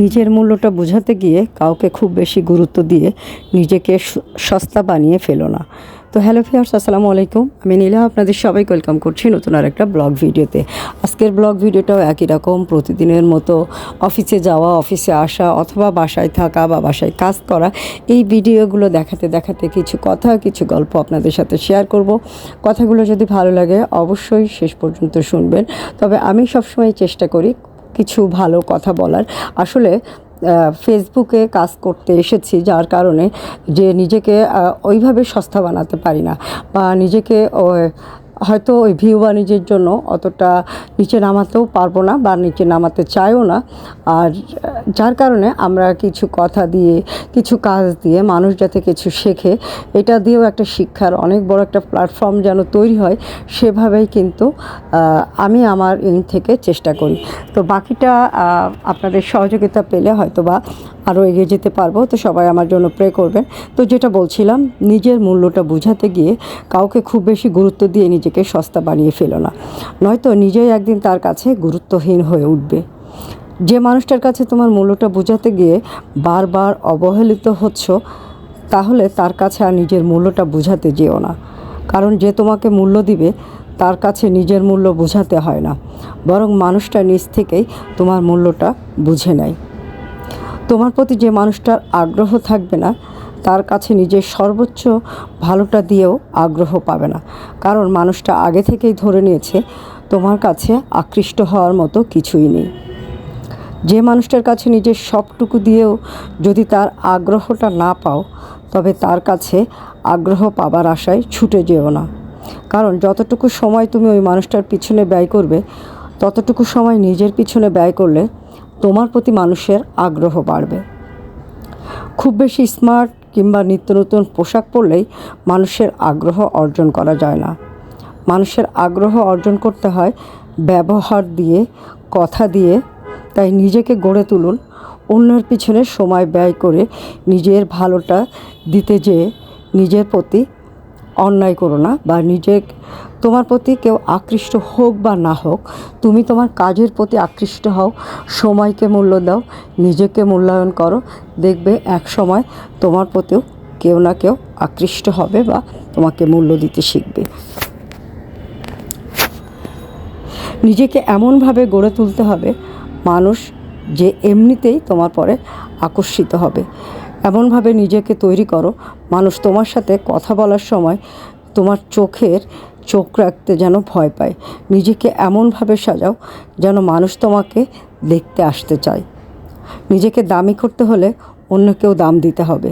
নিজের মূল্যটা বোঝাতে গিয়ে কাউকে খুব বেশি গুরুত্ব দিয়ে নিজেকে সস্তা বানিয়ে ফেলো না। তো হ্যালো ফিয়ার্স আসসালামু আলাইকুম। আমি নীলা, আপনাদের সবাই ওয়েলকাম করছি নতুন আর একটা ব্লগ ভিডিওতে। আজকের ব্লগ ভিডিওটাও একই রকম, প্রতিদিনের মতো অফিসে যাওয়া, অফিসে আসা অথবা বাসায় থাকা বা বাসায় কাজ করা, এই ভিডিওগুলো দেখাতে দেখাতে কিছু কথা, কিছু গল্প আপনাদের সাথে শেয়ার করব। কথাগুলো যদি ভালো লাগে অবশ্যই শেষ পর্যন্ত শুনবেন। তবে আমি সবসময় চেষ্টা করি কিছু ভালো কথা বলার। আসলে ফেসবুকে কাজ করতে এসেছি যার কারণে যে নিজেকে ওইভাবে সস্তা বানাতে পারি না বা নিজেকে হয়তো ওই ভিউ বাণিজ্যের জন্য অতটা নিচে নামাতেও পারব না বা নিচে নামাতে চাইও না। আর, যার কারণে আমরা কিছু কথা দিয়ে, কিছু কাজ দিয়ে মানুষ যাতে কিছু শেখে, এটা দিয়েও একটা শিক্ষার অনেক বড় একটা প্ল্যাটফর্ম যেন তৈরি হয়, সেভাবেই কিন্তু আমি আমার ইন থেকে চেষ্টা করি। তো বাকিটা আপনাদের সহযোগিতা পেলে হয়তো বা আরও এগিয়ে যেতে পারব। তো সবাই আমার জন্য প্রে করবেন। তো যেটা বলছিলাম, নিজের মূল্যটা বোঝাতে গিয়ে কাউকে খুব বেশি গুরুত্ব দিয়ে নিজেকে সস্তা বানিয়ে ফেলো না। নয়তো নিজেই একদিন তার কাছে গুরুত্বহীন হয়ে উঠবে। যে মানুষটার কাছে তোমার মূল্যটা বোঝাতে গিয়ে বারবার অবহেলিত হচ্ছ, তাহলে তার কাছে আর নিজের মূল্যটা বোঝাতে যেও না। কারণ যে তোমাকে মূল্য দিবে, তার কাছে নিজের মূল্য বোঝাতে হয় না। বরং মানুষটা নিজ থেকেই তোমার মূল্যটা বুঝে নেয়। তোমার প্রতি যে মানুষটার আগ্রহ থাকবে না তার কাছে নিজের সর্বোচ্চ ভালোটা দিয়েও আগ্রহ পাবে না। কারণ মানুষটা আগে থেকেই ধরে নিয়েছে, তোমার কাছে আকৃষ্ট হওয়ার মতো কিছুই নেই। যে মানুষটার কাছে নিজের সবটুকু দিয়েও যদি তার আগ্রহটা না পাও, তবে তার কাছে আগ্রহ পাবার আশায় ছুটে যেও না। কারণ যতটুকু সময় তুমি ওই মানুষটার পিছনে ব্যয় করবে, ততটুকু সময় নিজের পিছনে ব্যয় করলে তোমার প্রতি মানুষের আগ্রহ বাড়বে। খুব বেশি স্মার্ট কিংবা নিত্য নতুন পোশাক পরলেই মানুষের আগ্রহ অর্জন করা যায় না। মানুষের আগ্রহ অর্জন করতে হয় ব্যবহার দিয়ে, কথা দিয়ে। তাই নিজেকে গড়ে তুলুন, অন্যের পিছনে সময় ব্যয় করে নিজের ভালোটা দিতে যেয়ে নিজের প্রতি অন্যায় করো না বা নিজে তোমার প্রতি কেউ আকৃষ্ট হোক বা না হোক, তুমি তোমার কাজের প্রতি আকৃষ্ট হও, সময়কে মূল্য দাও, নিজেকে মূল্যায়ন করো। দেখবে এক সময় তোমার প্রতিও কেউ না কেউ আকৃষ্ট হবে বা তোমাকে মূল্য দিতে শিখবে। নিজেকে এমনভাবে গড়ে তুলতে হবে, মানুষ যে এমনিতেই তোমার পরে আকর্ষিত হবে। এমনভাবে নিজেকে তৈরি করো। মানুষ তোমার সাথে কথা বলার সময় তোমার চোখের চোখ রাখতে যেন ভয় পায়। নিজেকে এমনভাবে সাজাও যেন মানুষ তোমাকে দেখতে আসতে চায়। নিজেকে দামি করতে হলে অন্যকেও দাম দিতে হবে।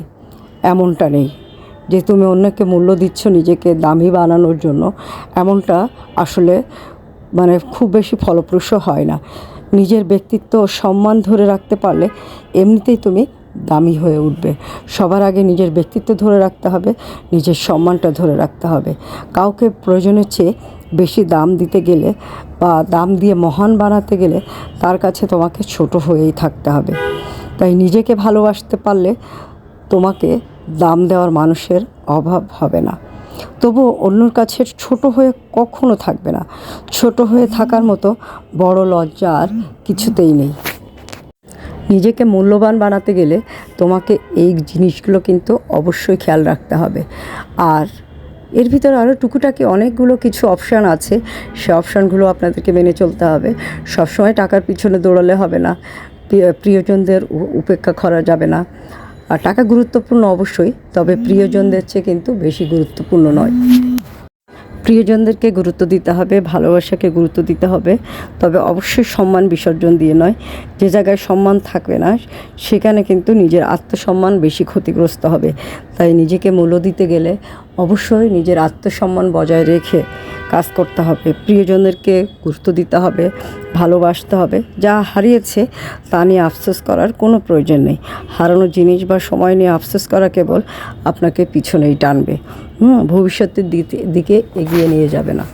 এমনটা নেই যে তুমি অন্যকে মূল্য দিচ্ছ নিজেকে দামি বানানোর জন্য। এমনটা আসলে মানে খুব বেশি ফলপ্রসূ হয় না। নিজের ব্যক্তিত্ব সম্মান ধরে রাখতে পারলে এমনিতেই তুমি দামি হয়ে উঠবে। সবার আগে নিজের ব্যক্তিত্ব ধরে রাখতে হবে, নিজের সম্মানটা ধরে রাখতে হবে। কাউকে প্রয়োজনের চেয়ে বেশি দাম দিতে গেলে বা দাম দিয়ে মহান বানাতে গেলে তার কাছে তোমাকে ছোট হয়েই থাকতে হবে। তাই নিজেকে ভালোবাসতে পারলে তোমাকে দাম দেওয়ার মানুষের অভাব হবে না। তবুও অন্যর কাছে ছোট হয়ে কখনো থাকবে না। ছোট হয়ে থাকার মতো বড় লজ্জা আর কিছুতেই নেই। নিজেকে মূল্যবান বানাতে গেলে তোমাকে এই জিনিসগুলো কিন্তু অবশ্যই খেয়াল রাখতে হবে। আর এর ভিতরে আরও টুকুটাকি অনেকগুলো কিছু অপশান আছে। সে অপশানগুলো আপনাদেরকে মেনে চলতে হবে। সবসময় টাকার পিছনে দৌড়ালে হবে না। প্রিয়জনদের উপেক্ষা করা যাবে না। আর টাকা গুরুত্বপূর্ণ অবশ্যই, তবে প্রিয়জনদের চেয়ে কিন্তু বেশি গুরুত্বপূর্ণ নয়। প্রিয়জনদেরকে গুরুত্ব দিতে হবে, ভালোবাসাকে গুরুত্ব দিতে হবে। তবে অবশ্যই সম্মান বিসর্জন দিয়ে নয়। যে জায়গায় সম্মান থাকবে না, সেখানে কিন্তু নিজের আত্মসম্মান বেশি ক্ষতিগ্রস্ত হবে। তাই নিজেকে মূল্য দিতে গেলে অবশ্যই নিজের আত্মসম্মান বজায় রেখে কাজ করতে হবে। প্রিয়জনদেরকে গুরুত্ব দিতে হবে, ভালোবাসতে হবে। যা হারিয়েছে তা নিয়ে আফসোস করার কোনো প্রয়োজন নেই। হারানো জিনিস বা সময় নিয়ে আফসোস করা কেবল আপনাকে পিছনেই টানবে। হুম, ভবিষ্যতের দিকে দিকে এগিয়ে নিয়ে যাবে না।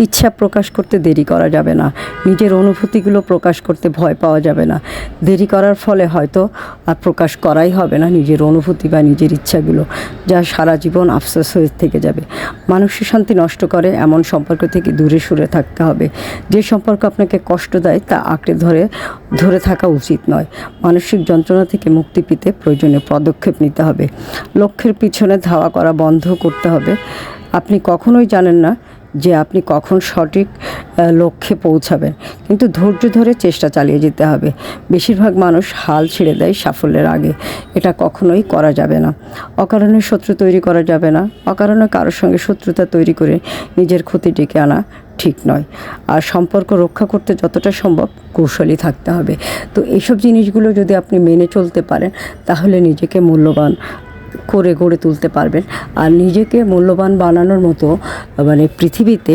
ইচ্ছা প্রকাশ করতে দেরি করা যাবে না। নিজের অনুভূতিগুলো প্রকাশ করতে ভয় পাওয়া যাবে না। দেরি করার ফলে হয়তো আর প্রকাশ করাই হবে না নিজের অনুভূতি বা নিজের ইচ্ছাগুলো, যা সারা জীবন আফসোস হয়ে থেকে যাবে। মানসিক শান্তি নষ্ট করে এমন সম্পর্ক থেকে দূরে সরে থাকতে হবে। যে সম্পর্ক আপনাকে কষ্ট দেয় তা আঁকড়ে ধরে ধরে থাকা উচিত নয়। মানসিক যন্ত্রণা থেকে মুক্তি পেতে প্রয়োজনীয় পদক্ষেপ নিতে হবে। লক্ষ্যের পিছনে ধাওয়া করা বন্ধ করতে হবে। আপনি কখনোই জানেন না যে আপনি কখন সঠিক লক্ষ্যে পৌঁছাবেন। কিন্তু ধৈর্য ধরে চেষ্টা চালিয়ে যেতে হবে। বেশিরভাগ মানুষ হাল ছেড়ে দেয় সাফল্যের আগে। এটা কখনোই করা যাবে না। অকারণে শত্রু তৈরি করা যাবে না। অকারণে কারোর সঙ্গে শত্রুতা তৈরি করে নিজের ক্ষতি ডেকে আনা ঠিক নয়। আর সম্পর্ক রক্ষা করতে যতটা সম্ভব কৌশলী থাকতে হবে। তো এইসব জিনিসগুলো যদি আপনি মেনে চলতে পারেন, তাহলে নিজেকে মূল্যবান করে গড়ে তুলতে পারবেন। আর নিজেকে মূল্যবান বানানোর মতো মানে পৃথিবীতে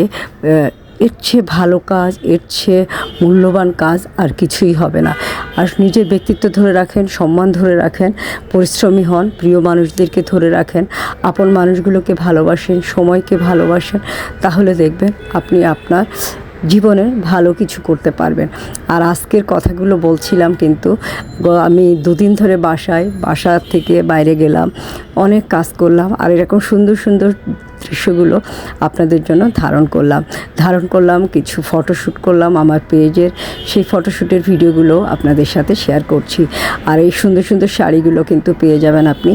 এর চেয়ে ভালো কাজ, এর চেয়ে মূল্যবান কাজ আর কিছুই হবে না। আর নিজের ব্যক্তিত্ব ধরে রাখেন, সম্মান ধরে রাখেন, পরিশ্রমী হন, প্রিয় মানুষদেরকে ধরে রাখেন, আপন মানুষগুলোকে ভালোবাসেন, সময়কে ভালোবাসেন, তাহলে দেখবেন আপনি আপনার জীবনে ভালো কিছু করতে পারবেন। আর আজকের কথাগুলো বলছিলাম কিন্তু আমি দুদিন ধরে বাসায়, বাসা থেকে বাইরে গেলাম, অনেক কাজ করলাম, আর এরকম সুন্দর সুন্দর দৃশ্যগুলো আপনাদের জন্য ধারণ করলাম। ধারণ করলাম, কিছু ফটোশ্যুট করলাম আমার পেজের। সেই ফটোশ্যুটের ভিডিওগুলো আপনাদের সাথে শেয়ার করছি। আর এই সুন্দর সুন্দর শাড়িগুলো কিন্তু পেয়ে যাবেন আপনি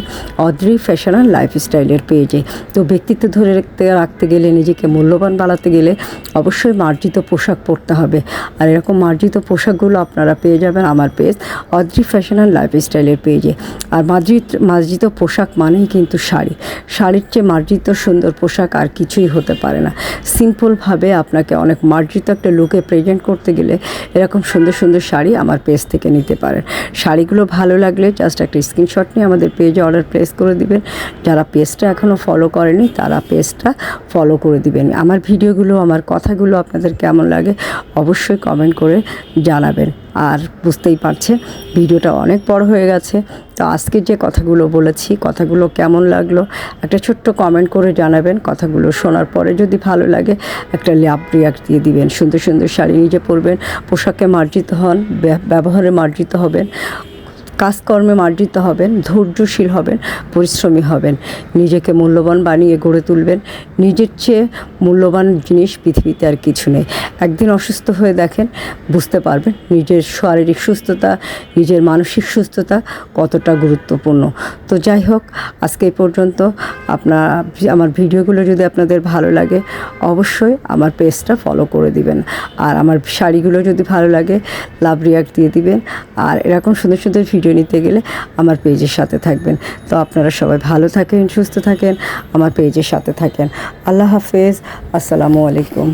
অদ্রি ফ্যাশন অ্যান্ড লাইফস্টাইলের পেজে। তো ব্যক্তিত্ব ধরে রাখতে রাখতে গেলে, নিজেকে মূল্যবান বাড়াতে গেলে অবশ্যই মার্জিত পোশাক পরতে হবে। আর এরকম মার্জিত পোশাকগুলো আপনারা পেয়ে যাবেন আমার পেজ অদ্রি ফ্যাশন অ্যান্ড লাইফস্টাইলের পেজে। আর মার্জিত মার্জিত পোশাক মানেই কিন্তু শাড়ি। শাড়ির চেয়ে মার্জিত সুন্দর পোশাক আর কিছুই হতে পারে না। সিম্পলভাবে আপনাকে অনেক মার্জিত একটা লুকে প্রেজেন্ট করতে গেলে এরকম সুন্দর সুন্দর শাড়ি আমার পেজ থেকে নিতে পারেন। শাড়িগুলো ভালো লাগলে জাস্ট একটা স্ক্রিনশট নিয়ে আমাদের পেজে অর্ডার প্লেস করে দিবেন। যারা পেজটা এখনও ফলো করেনি, তারা পেজটা ফলো করে দিবেন। আমার ভিডিওগুলো, আমার কথাগুলো আপনাদের কেমন লাগে অবশ্যই কমেন্ট করে জানাবেন। আর বুঝতেই পারছে, ভিডিওটা অনেক বড় হয়ে গেছে। তো আজকে যে কথাগুলো বলেছি, কথাগুলো কেমন লাগল, একটা ছোট্ট কমেন্ট করে জানাবেন। কথাগুলো শোনার পরে যদি ভালো লাগে, একটা ল্যাপ রিয়াক্ট দিয়ে দিবেন। সুন্দর সুন্দর শাড়ি নিজে পরবেন, পোশাকে মার্জিত হন ব্যবহারে মার্জিত হবেন। কাজকর্মে মার্জিত হবেন, ধৈর্যশীল হবেন, পরিশ্রমী হবেন। নিজেকে মূল্যবান বানিয়ে গড়ে তুলবেন। নিজের চেয়ে মূল্যবান জিনিস পৃথিবীতে আর কিছু নেই। একদিন অসুস্থ হয়ে দেখেন, বুঝতে পারবেন নিজের শারীরিক সুস্থতা, নিজের মানসিক সুস্থতা কতটা গুরুত্বপূর্ণ। তো যাই হোক, আজকে পর্যন্ত আপনার, আমার ভিডিওগুলো যদি আপনাদের ভালো লাগে, অবশ্যই আমার পেজটা ফলো করে দিবেন। আর আমার শাড়িগুলো যদি ভালো লাগে, লাভ রিয়াক্ট দিয়ে দিবেন। আর এরকম সুন্দর সুন্দর ভিডিও নিতে গেলে আমার পেজের সাথে থাকবেন। তো আপনারা সবাই ভালো থাকেন, সুস্থ থাকেন, আমার পেজের সাথে থাকেন। আল্লাহ হাফেজ, আসসালামু আলাইকুম।